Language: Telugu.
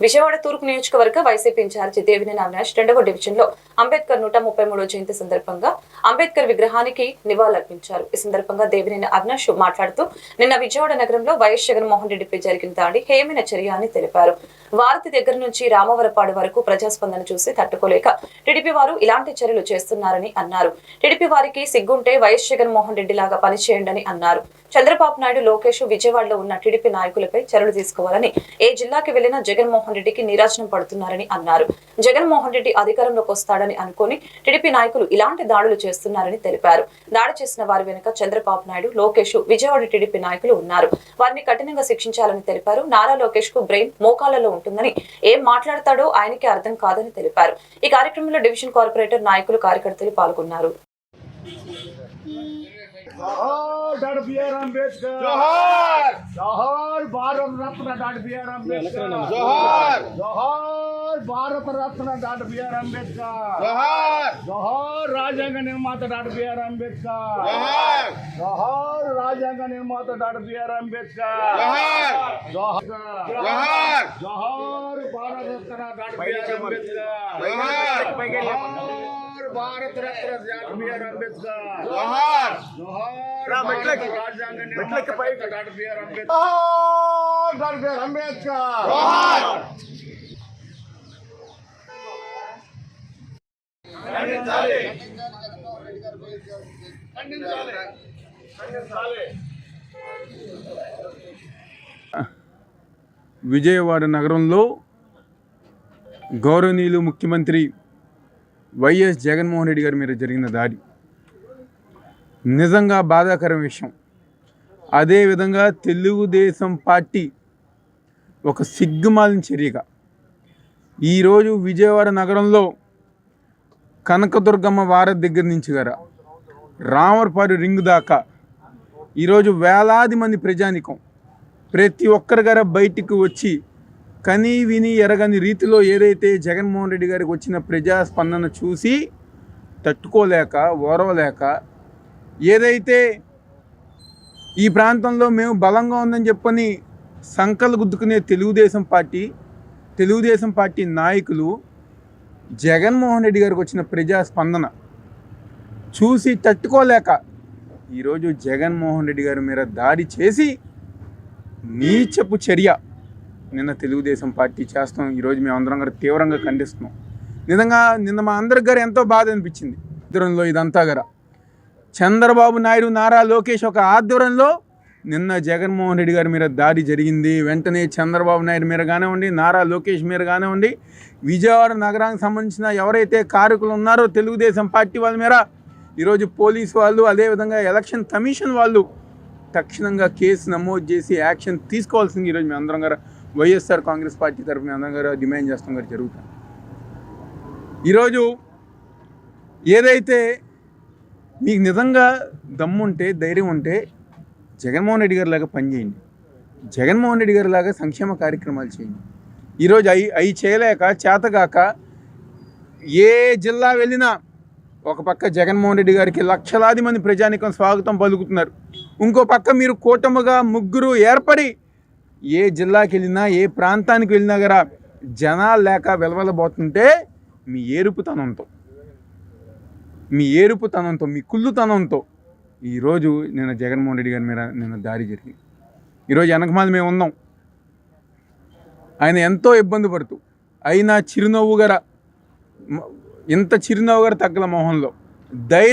విజయవాడ తూర్పు నియోజకవర్గ వైసీపీ ఇన్ఛార్జి దేవినేని అవినాష్ రెండవ డివిజన్లో అంబేద్కర్ నూట ముప్పై మూడో జయంతి సందర్భంగా అంబేద్కర్ విగ్రహానికి నివాళులర్పించారు. ఈ సందర్భంగా దేవినేని అవినాష్ మాట్లాడుతూ నిన్న విజయవాడ నగరంలో వైఎస్ జగన్మోహన్ రెడ్డిపై జరిగిన దాడి హేమైన చర్య అని తెలిపారు. వారధి దగ్గర నుంచి రామవరపాడు వరకు ప్రజాస్పందన చూసి తట్టుకోలేక టీడీపీ వారు ఇలాంటి చర్యలు చేస్తున్నారని అన్నారు. టీడీపీ వారికి సిగ్గుంటే వైఎస్ జగన్మోహన్ రెడ్డి లాగా పనిచేయండి అన్నారు. చంద్రబాబు నాయుడు లోకేష్ విజయవాడలో ఉన్న టీడీపీ నాయకులపై చర్యలు తీసుకోవాలని ఏ జిల్లాకి వెళ్ళినా జగన్మోహన్ రెడ్డికి నీరాజనం పడుతున్నారని అన్నారు. జగన్మోహన్ రెడ్డి అధికారంలోకి వస్తాడని అనుకుని టీడీపీ నాయకులు ఇలాంటి దాడులు చేస్తున్నారని తెలిపారు. దాడి చేసిన వారి వెనుక చంద్రబాబు నాయుడు లోకేష్ విజయవాడ టీడీపీ నాయకులు ఉన్నారు. వారిని కఠినంగా శిక్షించాలని తెలిపారు. నారా లోకేష్కు బ్రెయిన్ మోకాళ్ళలో ఉంటుందని ఏం మాట్లాడతాడో ఆయనకి అర్థం కాదని తెలిపారు. ఈ కార్యక్రమంలో డివిజన్ కార్పొరేటర్ నాయకులు కార్యకర్తలు పాల్గొన్నారు. జోహార్ డాక్టర్ బిఆర్ అంబేద్కర్ జోహార్ జోహార్ భారత రత్న డాక్టర్ బిఆర్ అంబేద్కర్ జోహార్ జోహార్ భారత రత్న డాక్టర్ బిఆర్ అంబేద్కర్ జోహార్ జోహార్ రాజ్యాంగ నిర్మాత డాక్టర్ బిఆర్ అంబేద్కర్ జోహార్ జోహార్ రాజ్యాంగ నిర్మాత డాక్టర్ బిఆర్ అంబేద్కర్ జోహార్ జోహార్ జోహార్ జోహార్ భారత రత్న డాక్టర్ బిఆర్ అంబేద్కర్ జోహార్ జోహార్ భారత రత్న డాక్టర్ బిఆర్ అంబేద్కర్. జోహార్. జోహార్. Doctor BR Ambedkar. జోహార్ అంబేద్కర్. విజయవాడ నగరంలో గౌరవనీయులు ముఖ్యమంత్రి వైఎస్ జగన్మోహన్ రెడ్డి గారి మీద జరిగిన దాడి. నిజంగా బాధాకరం విషయం. అదేవిధంగా తెలుగుదేశం పార్టీ ఒక సిగ్గుమాలిన చర్యగా. ఈరోజు విజయవాడ నగరంలో కనకదుర్గమ్మ వారధి దగ్గర నుంచి గారా రామర్పాడు రింగ్ దాకా ఈరోజు వేలాది మంది ప్రజానికం. ప్రతి ఒక్కరి గారా బయటికి వచ్చి కని విని ఎరగని రీతిలో ఏదైతే జగన్మోహన్ రెడ్డి గారికి వచ్చిన ప్రజాస్పందన చూసి తట్టుకోలేక ఓరవలేక ఏదైతే ఈ ప్రాంతంలో మేము బలంగా ఉందని చెప్పని సంకలు గుద్దుకునే తెలుగుదేశం పార్టీ తెలుగుదేశం పార్టీ నాయకులు జగన్మోహన్ రెడ్డి గారికి వచ్చిన ప్రజాస్పందన చూసి తట్టుకోలేక ఈరోజు జగన్మోహన్ రెడ్డి గారి మీద దాడి చేసి నీచపు చర్య నిన్న తెలుగుదేశం పార్టీ చేస్తాం ఈరోజు మేము అందరం కూడా తీవ్రంగా ఖండిస్తున్నాం. నిజంగా నిన్న మా అందరికి గారు ఎంతో బాధ అనిపించింది. ఆధ్వర్యంలో ఇదంతా గర చంద్రబాబు నాయుడు నారా లోకేష్ ఒక ఆధ్వర్యంలో నిన్న జగన్మోహన్ రెడ్డి గారి మీద దాడి జరిగింది. వెంటనే చంద్రబాబు నాయుడు మీద కానివ్వండి నారా లోకేష్ మీద కానివ్వండి విజయవాడ నగరానికి సంబంధించిన ఎవరైతే కారకులు ఉన్నారో తెలుగుదేశం పార్టీ వాళ్ళ మీద ఈరోజు పోలీసు వాళ్ళు అదేవిధంగా ఎలక్షన్ కమిషన్ వాళ్ళు తక్షణంగా కేసు నమోదు చేసి యాక్షన్ తీసుకోవాల్సింది ఈరోజు మేము అందరం గారు వైఎస్ఆర్ కాంగ్రెస్ పార్టీ తరఫున మేము అందరం డిమాండ్ చేస్తాం గారు జరుగుతుంది ఈరోజు ఏదైతే మీకు నిజంగా దమ్ముంటే ధైర్యం ఉంటే జగన్మోహన్ రెడ్డి గారి లాగా పనిచేయండి. జగన్మోహన్ రెడ్డి గారి లాగా సంక్షేమ కార్యక్రమాలు చేయండి. ఈరోజు అవి అవి చేయలేక చేతగాక ఏ జిల్లా వెళ్ళినా ఒక పక్క జగన్మోహన్ రెడ్డి గారికి లక్షలాది మంది ప్రజానికం స్వాగతం పలుకుతున్నారు. ఇంకో పక్క మీరు కూటమిగా ముగ్గురు ఏర్పడి ఏ జిల్లాకి వెళ్ళినా ఏ ప్రాంతానికి వెళ్ళినా కూడా జనాలు లేక వెలవెలబోతుంటే మీ ఏరుపుతనంతో మీ ఏరుపుతనంతో మీ కుళ్ళుతనంతో ఈరోజు నేను జగన్మోహన్ రెడ్డి గారి మీద నిన్న దారి జరిగింది. ఈరోజు వెనకమాల మేము ఉన్నాం. ఆయన ఎంతో ఇబ్బంది పడుతూ అయినా చిరునవ్వు గర ఇంత చిరునవ్వు గారు తగ్గల మొహంలో ధైర్యం